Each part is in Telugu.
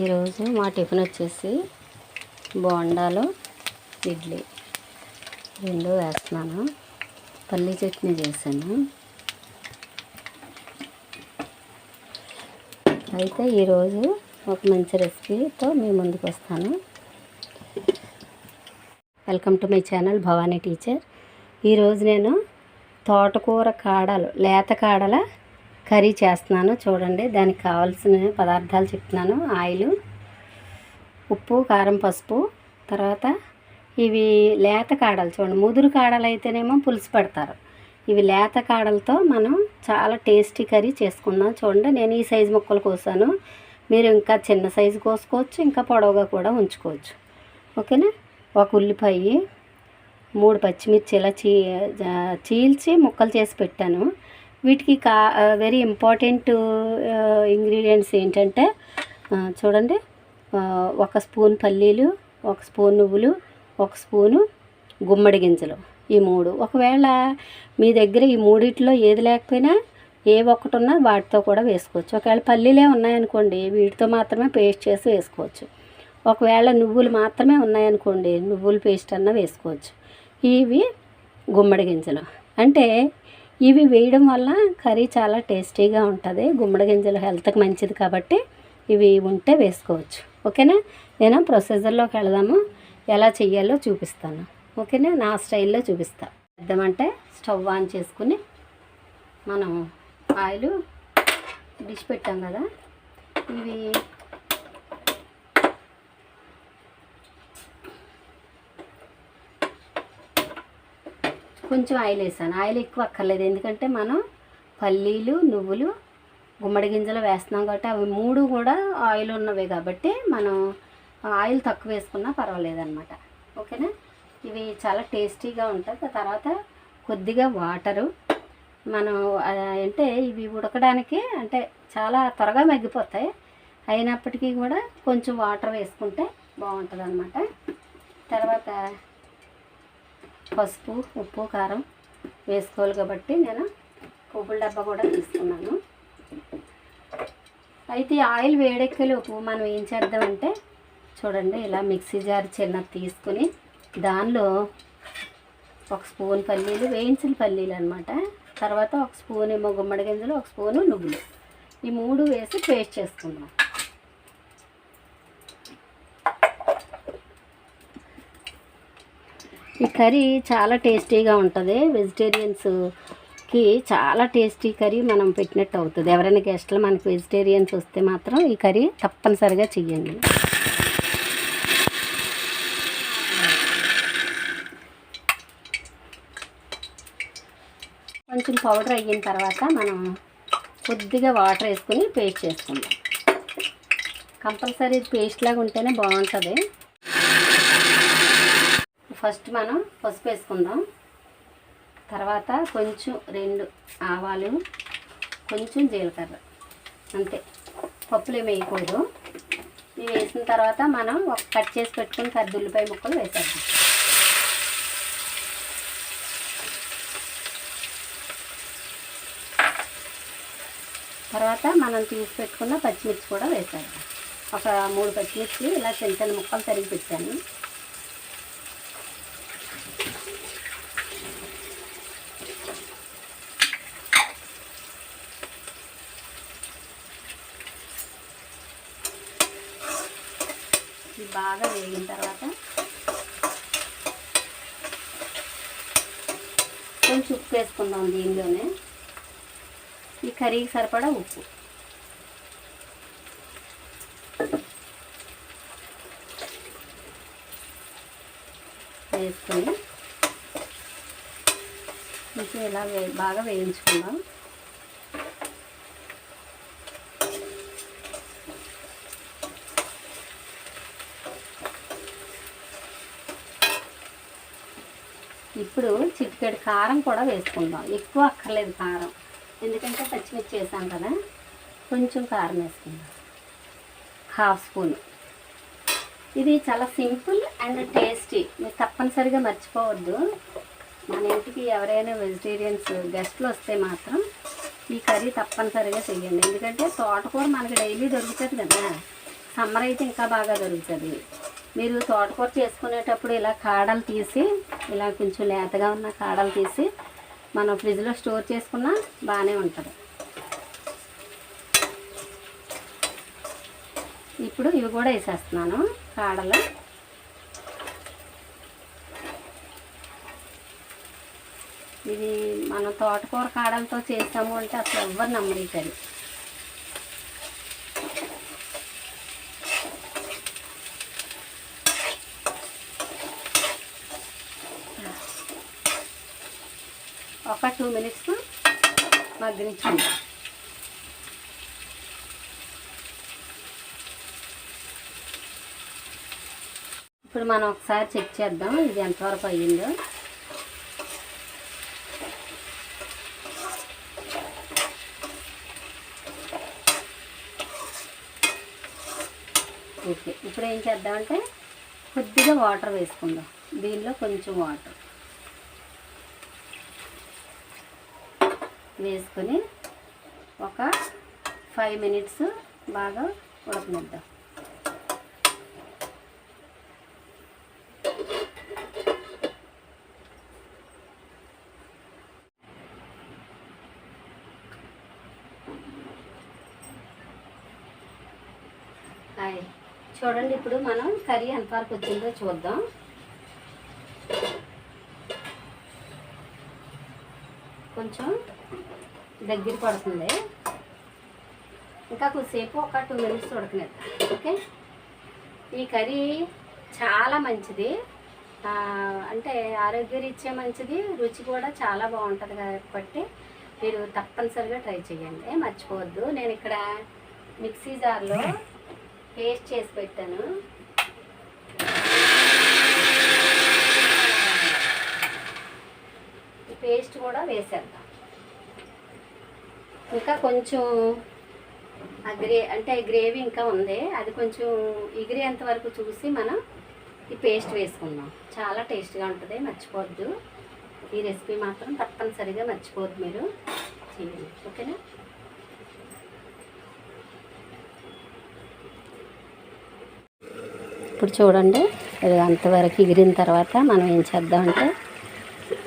ఈరోజు మా టిఫిన్ వచ్చేసి బోండాలు ఇడ్లీ. రెండు వేస్తున్నాను. పల్లీ చట్నీ చేశాను. అయితే ఈరోజు ఒక మంచి రెసిపీతో మీ ముందుకు వస్తాను. Welcome to my channel Bhavani teacher. ఈరోజు నేను తోటకూర కాడలు లేత కాడల కర్రీ చేస్తున్నాను. చూడండి దానికి కావాల్సిన పదార్థాలు చెప్తున్నాను. ఆయిల్ ఉప్పు కారం పసుపు. తర్వాత ఇవి లేత కాడలు చూడండి. ముదురు కాడలు అయితేనేమో పులుసు పెడతారు. ఇవి లేత కాడలతో మనం చాలా టేస్టీ కర్రీ చేసుకుందాం. చూడండి నేను ఈ సైజు ముక్కలు కోసాను. మీరు ఇంకా చిన్న సైజు కోసుకోవచ్చు ఇంకా పొడవుగా కూడా ఉంచుకోవచ్చు. ఓకేనా? ఒక ఉల్లిపాయ మూడు పచ్చిమిర్చి ఇలా చీ చీల్చి ముక్కలు చేసి పెట్టాను. వీటికి కా వెరీ ఇంపార్టెంట్ ఇంగ్రీడియంట్స్ ఏంటంటే చూడండి ఒక స్పూన్ పల్లీలు ఒక స్పూన్ నువ్వులు ఒక స్పూను గుమ్మడి గింజలు ఈ మూడు. ఒకవేళ మీ దగ్గర ఈ మూడిట్లో ఏది లేకపోయినా ఏ ఒక్కటి ఉన్నా వాటితో కూడా వేసుకోవచ్చు. ఒకవేళ పల్లీలే ఉన్నాయనుకోండి వీటితో మాత్రమే పేస్ట్ చేసి వేసుకోవచ్చు. ఒకవేళ నువ్వులు మాత్రమే ఉన్నాయనుకోండి నువ్వుల పేస్ట్ అన్న వేసుకోవచ్చు. ఇవి గుమ్మడి గింజలు. అంటే ఇవి వేయడం వల్ల కర్రీ చాలా టేస్టీగా ఉంటుంది. గుమ్మడి గింజలు హెల్త్కి మంచిది కాబట్టి ఇవి ఉంటే వేసుకోవచ్చు. ఓకేనా? నేను ప్రొసీజర్లోకి వెళదాము. ఎలా చెయ్యాలో చూపిస్తాను. ఓకేనా? నా స్టైల్లో చూపిస్తా. చేద్దామంటే స్టవ్ ఆన్ చేసుకుని మనం ఆయిల్ డిష్ పెట్టాం కదా. ఇవి కొంచెం ఆయిల్ వేసాను ఆయిల్ ఎక్కువ అక్కర్లేదు. ఎందుకంటే మనం పల్లీలు నువ్వులు గుమ్మడి గింజలు వేస్తున్నాం కాబట్టి అవి మూడు కూడా ఆయిల్ ఉన్నవే కాబట్టి మనం ఆయిల్ తక్కువ వేసుకున్నా పర్వాలేదన్నమాట. ఓకేనా? ఇవి చాలా టేస్టీగా ఉంటుంది తర్వాత కొద్దిగా వాటరు. మనం అంటే ఇవి ఉడకడానికి అంటే చాలా త్వరగా మగ్గిపోతాయి. అయినప్పటికీ కూడా కొంచెం వాటర్ వేసుకుంటే బాగుంటుంది తర్వాత పసుపు ఉప్పు కారం వేసుకోవాలి కాబట్టి నేను పువ్వుల డబ్బా కూడా తీసుకున్నాను. అయితే ఆయిల్ వేడెక్కలోపు మనం ఏం చేద్దామంటే చూడండి ఇలా మిక్సీ జార్ చిన్నది తీసుకుని దానిలో ఒక స్పూన్ పల్లీలు వేయించిన పల్లీలు అనమాట తర్వాత ఒక స్పూన్ ఏమో గుమ్మడి గింజలు ఒక స్పూను నువ్వులు. ఈ మూడు వేసి పేస్ట్ చేసుకుందాం. ఈ కర్రీ చాలా టేస్టీగా ఉంటుంది. వెజిటేరియన్స్కి చాలా టేస్టీ కర్రీ మనం పెట్టినట్టు అవుతుంది. ఎవరైనా గెస్ట్లు మనకి వెజిటేరియన్స్ వస్తే మాత్రం ఈ కర్రీ తప్పనిసరిగా చెయ్యండి. కొంచెం పౌడర్ అయిన తర్వాత మనం కొద్దిగా వాటర్ వేసుకొని పేస్ట్ చేసుకుందాం. కంపల్సరీ పేస్ట్ లాగా ఉంటేనే బాగుంటుంది. ఫస్ట్ మనం పసుపు వేసుకుందాం తర్వాత కొంచెం రెండు ఆవాలు కొంచెం జీలకర్ర. అంతే. పప్పులు ఏమి వేయకూడదు. ఇవి వేసిన తర్వాత మనం ఒక కట్ చేసి పెట్టుకుని కద్దుల్లిపాయ ముక్కలు వేసేద్దాం. తర్వాత మనం తీసి పెట్టుకున్న పచ్చిమిర్చి కూడా వేసేద్దాం. ఒక మూడు పచ్చిమిర్చి ఇలా చిన్న చిన్న ముక్కలు తరిగి పెట్టాను. బాగా వేగిన తర్వాత కొంచెం ఉప్పు వేసుకుందాం దీనిలోనే. ఈ కర్రీకి సరిపడా ఉప్పు. వేసుకొని కొంచెం ఇలా వే బాగా వేయించుకుందాం. ఇప్పుడు చిటికెడు కారం కూడా వేసుకుందాం. ఎక్కువ అక్కర్లేదు కారం. ఎందుకంటే పచ్చిమిర్చి వేసాం కదా కొంచెం కారం వేసుకుందాం. Half spoon. ఇది చాలా సింపుల్ అండ్ టేస్టీ. మీరు తప్పనిసరిగా మర్చిపోవద్దు. మన ఇంటికి ఎవరైనా వెజిటేరియన్స్ గెస్ట్లు వస్తే మాత్రం ఈ కర్రీ తప్పనిసరిగా చెయ్యండి. ఎందుకంటే తోటకూర మనకి డైలీ దొరుకుతుంది కదా. సమ్మర్ అయితే ఇంకా బాగా దొరుకుతుంది. మీరు తోటకూర చేసుకునేటప్పుడు ఇలా కాడలు తీసి ఇలా కొంచెం లేతగా ఉన్న కాడలు తీసి మనం ఫ్రిడ్జ్లో స్టోర్ చేసుకున్నా బాగానే ఉంటుంది. ఇప్పుడు ఇవి కూడా వేసేస్తున్నాను కాడలు. ఇది మనం తోటకూర కాడలతో చేస్తాము అంటే అసలు ఎవ్వరు నమ్మరు ఈ కర్రీ ఒక టూ మినిట్స్ మగ్గనిచ్చింది ఇప్పుడు మనం ఒకసారి చెక్ చేద్దాం ఇది ఎంతవరకు అయ్యిందో. ఓకే ఇప్పుడు ఏం చేద్దామంటే కొద్దిగా వాటర్ వేసుకుందాం. దీనిలో కొంచెం వాటర్. వేసుకొని ఒక ఫైవ్ మినిట్స్ బాగా ఉడకనిద్దాం. హాయ్. చూడండి ఇప్పుడు మనం కర్రీ ఎంతవరకు వచ్చిందో చూద్దాం. కొంచెం దగ్గర పడుతుంది. ఇంకా కొద్దిసేపు ఒక టూ మినిట్స్ ఉడకనిద్దాం ఓకే ఈ కర్రీ చాలా మంచిది. అంటే ఆరోగ్యరీత్యా మంచిది రుచి కూడా చాలా బాగుంటుంది కాబట్టి మీరు తప్పనిసరిగా ట్రై చేయండి. మర్చిపోవద్దు. నేను ఇక్కడ మిక్సీ జార్లో పేస్ట్ చేసి పెట్టాను. పేస్ట్ కూడా వేసేద్దాం. ఇంకా కొంచెం ఆ గ్రే అంటే గ్రేవీ ఇంకా ఉంది. అది కొంచెం ఎగిరేంత వరకు చూసి మనం ఈ పేస్ట్ వేసుకుందాం. చాలా టేస్ట్గా ఉంటుంది మర్చిపోవద్దు. ఈ రెసిపీ మాత్రం తప్పనిసరిగా మర్చిపోవద్దు మీరు. చేయండి ఓకేనా? ఇప్పుడు చూడండి ఇది అంతవరకు ఎగిరిన తర్వాత మనం ఏం చేద్దామంటే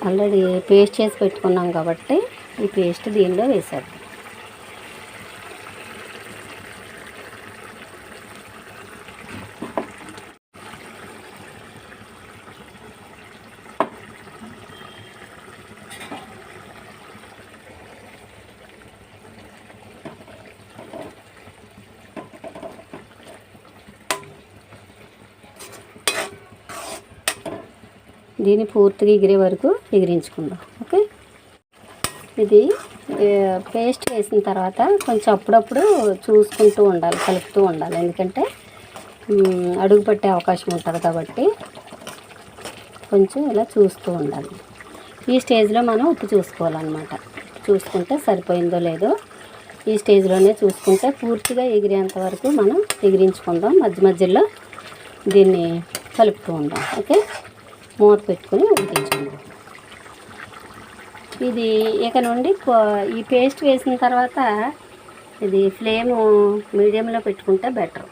ఆల్రెడీ పేస్ట్ చేసి పెట్టుకున్నాం కాబట్టి ఈ పేస్ట్ దీనిలో వేసేద్దాం. దీన్ని పూర్తిగా ఎగిరే వరకు ఎగిరించుకుందాం. ఓకే? ఇది పేస్ట్ వేసిన తర్వాత కొంచెం అప్పుడప్పుడు చూసుకుంటూ ఉండాలి కలుపుతూ ఉండాలి. ఎందుకంటే అడుగు పట్టే అవకాశం ఉంటుంది కాబట్టి కొంచెం ఇలా చూస్తూ ఉండాలి. ఈ స్టేజ్లో మనం ఉప్పు చూసుకోవాలన్నమాట. చూసుకుంటే సరిపోయిందో లేదో ఈ స్టేజ్లోనే చూసుకుంటే పూర్తిగా ఎగిరేంత వరకు మనం ఎగిరించుకుందాం. మధ్య మధ్యలో దీన్ని కలుపుతూ ఉందాం. ఓకే? మూత పెట్టుకొని ఉడికించుకుందాం ఇది ఇక నుండి ఈ పేస్ట్ వేసిన తర్వాత ఇది ఫ్లేమ్ మీడియంలో పెట్టుకుంటే బెటర్.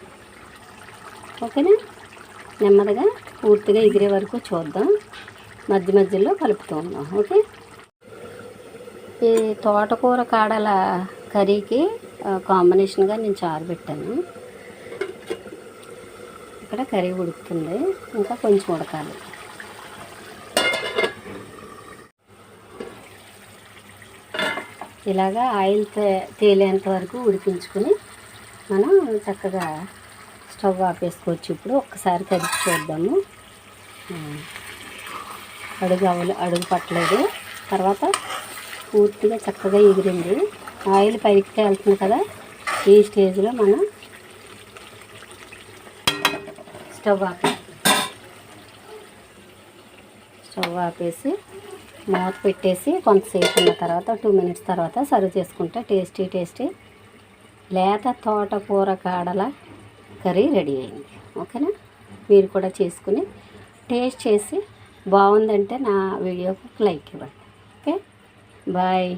ఓకేనా? నెమ్మదిగా పూర్తిగా ఎగిరే వరకు చూద్దాం. మధ్య మధ్యలో కలుపుతూ ఉన్నాం. ఓకే? ఈ తోటకూర కాడల కర్రీకి కాంబినేషన్గా నేను చారు పెట్టాను. ఇక్కడ కర్రీ ఉడుకుతుంది. ఇంకా కొంచెం ఉడకాలి. ఇలాగా ఆయిల్ తే- తేలేంత వరకు ఉడికించుకుని మనం చక్కగా స్టవ్ ఆపేసుకోవచ్చు. ఇప్పుడు ఒక్కసారి కలిపి చూద్దాము. అడుగు అవలు అడుగు పట్టలేదు. తర్వాత పూర్తిగా చక్కగా ఎగిరింది. ఆయిల్ పైకి తేలుతుంది కదా ఈ స్టేజ్లో మనం స్టవ్ ఆపే స్టవ్ ఆపేసి మూత పెట్టేసి కొంతసేపు ఉన్న తర్వాత టూ మినిట్స్ తర్వాత సర్వ్ చేసుకుంటే టేస్టీ టేస్టీ లేత తోటకూర కాడల కర్రీ రెడీ అయింది. ఓకేనా? మీరు కూడా చేసుకుని టేస్ట్ చేసి బాగుందంటే నా వీడియోకి లైక్ ఇవ్వండి. ఓకే? బాయ్.